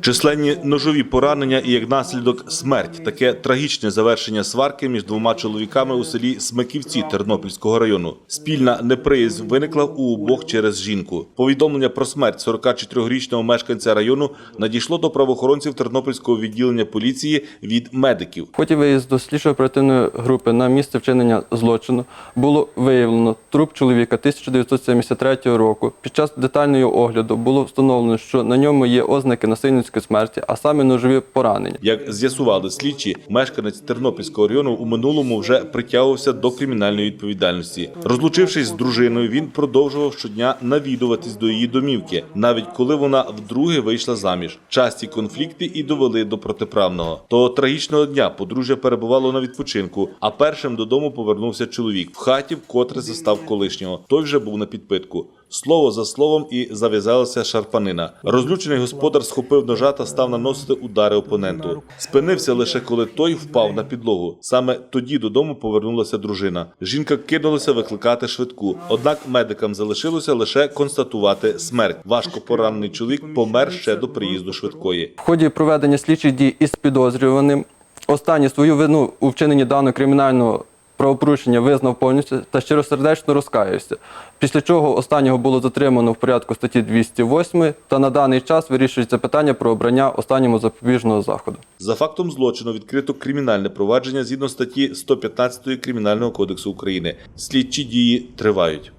Численні ножові поранення і як наслідок смерть. Таке трагічне завершення сварки між двома чоловіками у селі Смиківці Тернопільського району. Спільна неприязнь виникла у обох через жінку. Повідомлення про смерть 44-річного мешканця району надійшло до правоохоронців Тернопільського відділення поліції від медиків. В ході виїзду слідчо-оперативної групи на місце вчинення злочину було виявлено труп чоловіка 1973 року. Під час детального огляду було встановлено, що на ньому є ознаки насильницької смерті, а саме ножові поранення. Як з'ясували слідчі, мешканець Тернопільського району у минулому вже притягувався до кримінальної відповідальності. Розлучившись з дружиною, він продовжував щодня навідуватись до її домівки, навіть коли вона вдруге вийшла заміж. Часті конфлікти і довели до протиправного. Того трагічного дня подружжя перебувало на відпочинку, а першим додому повернувся чоловік в хаті, вкотре застав колишнього. Той вже був на підпитку. Слово за словом і зав'язалася шарпанина. Розлючений господар схопив ножа та став наносити удари опоненту. Спинився лише коли той впав на підлогу. Саме тоді додому повернулася дружина. Жінка кинулася викликати швидку. Однак медикам залишилося лише констатувати смерть. Важко поранений чоловік помер ще до приїзду швидкої. В ході проведення слідчих дій із підозрюваним останній свою вину у вчиненні даного кримінального правопорушення визнав повністю та щиросердечно розкаявся. Після чого останнього було затримано в порядку статті 208 та на даний час вирішується питання про обрання останньому запобіжного заходу. За фактом злочину відкрито кримінальне провадження згідно статті 115 Кримінального кодексу України. Слідчі дії тривають.